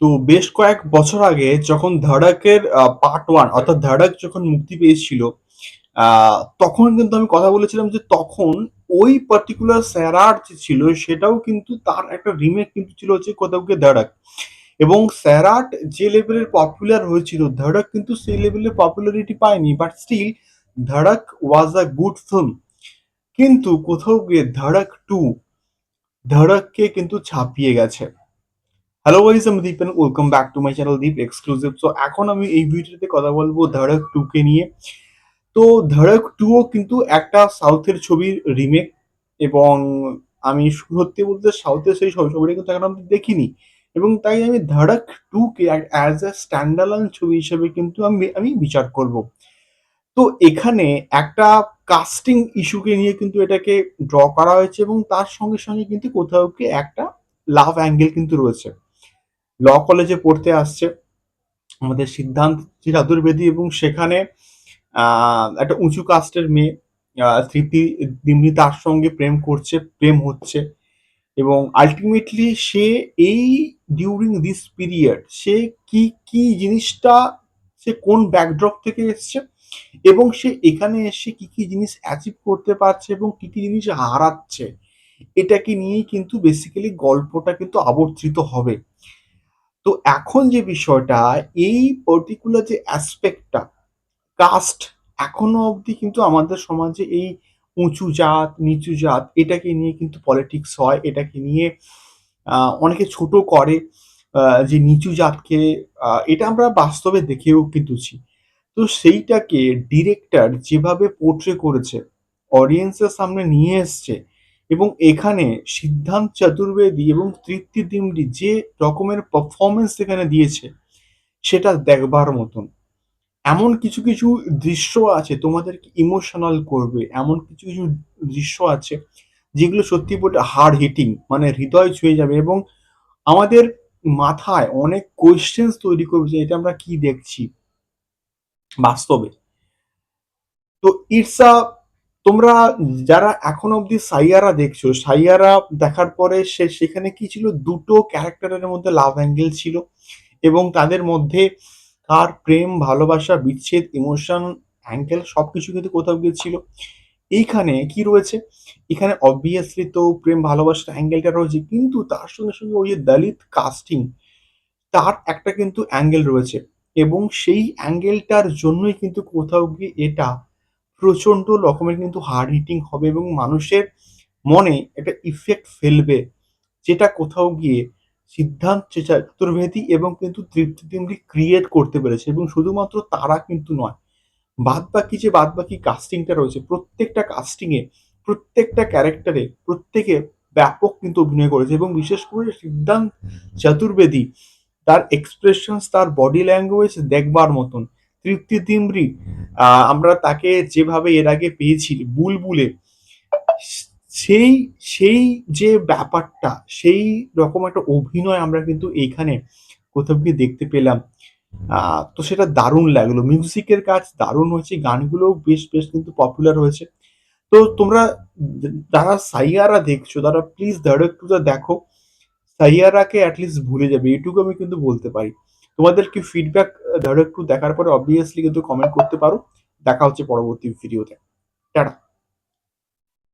তো বেশ কয়েক বছর আগে যখন 'ধাড়াক'-এর পার্ট ওয়ান অর্থাৎ 'ধাড়াক' যখন মুক্তি পেয়েছিল, তখন কিন্তু আমি কথা বলেছিলাম যে তখন ওই পার্টিকুলার স্যারার যে ছিল সেটাও কিন্তু তার একটা রিমেক কিন্তু ছিল হচ্ছে কোথাও গিয়ে 'ধাড়াক' এবং 'স্যারাট' যে লেভেলের পপুলার হয়েছিল 'ধাড়াক' কিন্তু সেই লেভেলের পপুলারিটি পায়নি। But still 'Dhadak' was a good film. কিন্তু কোথাও গিয়ে 'ধাড়াক টু 'ধাড়াককে' কিন্তু ছাপিয়ে গেছে। হ্যালো গাইস আমি Deep and welcome back to my channel Deep exclusive. So এখন আমি এই ভিডিওতে কথা বলব 'ধাড়াক 2' কে নিয়ে। তো 'ধাড়াক 2' ও কিন্তু একটা সাউথের ছবির রিমেক এবং আমি সত্যি বলতে সাউথের সেই ছ ছবিটা কিন্তু এখন অব্দি দেখিনি এবং তাই আমি 'ধাড়াক 2' কে uh as a stand alone ছবি হিসেবে কিন্তু আমি আমি বিচার করব। তো এখানে একটা কাস্টিং ইস্যুকে নিয়ে কিন্তু এটাকে ড্র করা হয়েছে এবং তার সঙ্গে, সঙ্গে কিন্তু কোথাও কি একটা লাভ অ্যাঙ্গেল কিন্তু রয়েছে। ল কলেজে পড়তে আসছে আমাদের সিদ্ধান্ত চতুর্বেদী এবং সেখানে একটা উঁচু কাস্টের মেয়ে তৃপ্তি দিম্নি তার সঙ্গে প্রেম করছে, প্রেম হচ্ছে এবং আলটিমেটলি সে এই ডিউরিং দিস পিরিয়ড সে কি, কি জিনিসটা সে কোন ব্যাকড্রপ থেকে এসছে এবং সে এখানে এসে কি, কি জিনিস অ্যাচিভ করতে পারছে এবং কি, কি জিনিস হারাচ্ছে এটাকে নিয়েই কিন্তু বেসিক্যালি গল্পটা কিন্তু আবর্তিত হবে। তো এখন যে বিষয়টা এই পার্টিকুলার যে অ্যাসপেক্টটা কাস্ট এখনও অবধি কিন্তু আমাদের সমাজে এই উঁচু জাত, নিচু জাত এটাকে নিয়ে কিন্তু পলিটিক্স হয়। এটাকে নিয়ে অনেকে ছোট করে যে নিচু জাতকে এটা আমরা বাস্তবে দেখেও কিন্তুছি। তো সেইটাকে ডিরেক্টর যেভাবে পোর্ট্রে করেছে, অডিয়েন্সের সামনে নিয়ে এসছে এবং এখানে সিদ্ধান্ত চতুর্বেদী এবং তৃপ্তি দিমরি যে রকমের পারফরমেন্স এখানে দিয়েছে সেটা দেখবার মতন। এমন কিছু, কিছু দৃশ্য আছে তোমাদেরকে ইমোশনাল করবে। এমন কিছু, কিছু দৃশ্য আছে যেগুলো সত্যি বলতে হার্ড হিটিং মানে হৃদয় ছুঁয়ে যাবে এবং আমাদের মাথায় অনেক কোয়েশ্চেন্স তৈরি করবে যে এটা আমরা কি দেখছি বাস্তবে। তো ইটস আ তোমরা যারা এখনও অবধি 'সাইয়ারা' দেখছ, 'সাইয়ারা' দেখার পরে সে সেখানে কি ছিল দুটো ক্যারেক্টারের মধ্যে লাভ অ্যাঙ্গেল ছিল এবং তাদের মধ্যে তার প্রেম, ভালোবাসা, বিচ্ছেদ, ইমোশন, অ্যাঙ্গেল সব কিছু কিন্তু কোথাও গিয়ে ছিল। এইখানে কি রয়েছে? এখানে অবভিয়াসলি তো প্রেম ভালোবাসার অ্যাঙ্গেলটা রয়েছে। কিন্তু তার সঙ্গে, সঙ্গে ওই যে দলিত কাস্টিং তার একটা কিন্তু অ্যাঙ্গেল রয়েছে এবং সেই অ্যাঙ্গেলটার জন্যই কিন্তু কোথাও গিয়ে এটা প্রচণ্ড রকমের কিন্তু হার্ড হিটিং হবে এবং মানুষের মনে একটা ইফেক্ট ফেলবে। যেটা কোথাও গিয়ে সিদ্ধান্ত চতুর্বেদী এবং কিন্তু তৃপ্তি ক্রিয়েট করতে পেরেছে এবং শুধুমাত্র তারা কিন্তু নয়। বাদবাকি যে বাদবাকি কাস্টিংটা রয়েছে প্রত্যেকটা কাস্টিং এ প্রত্যেকটা ক্যারেক্টারে প্রত্যেকে ব্যাপক কিন্তু অভিনয় করেছে এবং বিশেষ করে সিদ্ধান্ত চতুর্বেদী তার এক্সপ্রেশনস তার বডি ল্যাঙ্গুয়েজ দেখবার মতন। তৃপ্তি দিমরি আ আমরা তাকে যেভাবে এর আগে পেয়েছি 'বুলবুলে' সেই, সেই যে ব্যাপারটা সেই রকম একটা অভিনয় আমরা কিন্তু এইখানে কোথাও গিয়ে দেখতে পেলাম। তো সেটা দারুণ লাগল। মিউজিকের কাজ দারুণ হয়েছে। গানগুলোও বেশ, বেশ কিন্তু পপুলার হয়েছে। তো তোমরা যারা 'সাইয়ারা' দেখছ তারা প্লিজ 'ধাড়াক 2' টা দেখো। 'সাইয়ারা'কে এট লিস্ট ভুলে যাবে এটুকু আমি কিন্তু বলতে পারি। তোমাদের কি ফিডব্যাক ধরো একটু দেখার পরে অবভিয়াসলি কিন্তু কমেন্ট করতে পারো। দেখা হচ্ছে পরবর্তী ভিডিওতে। টাটা।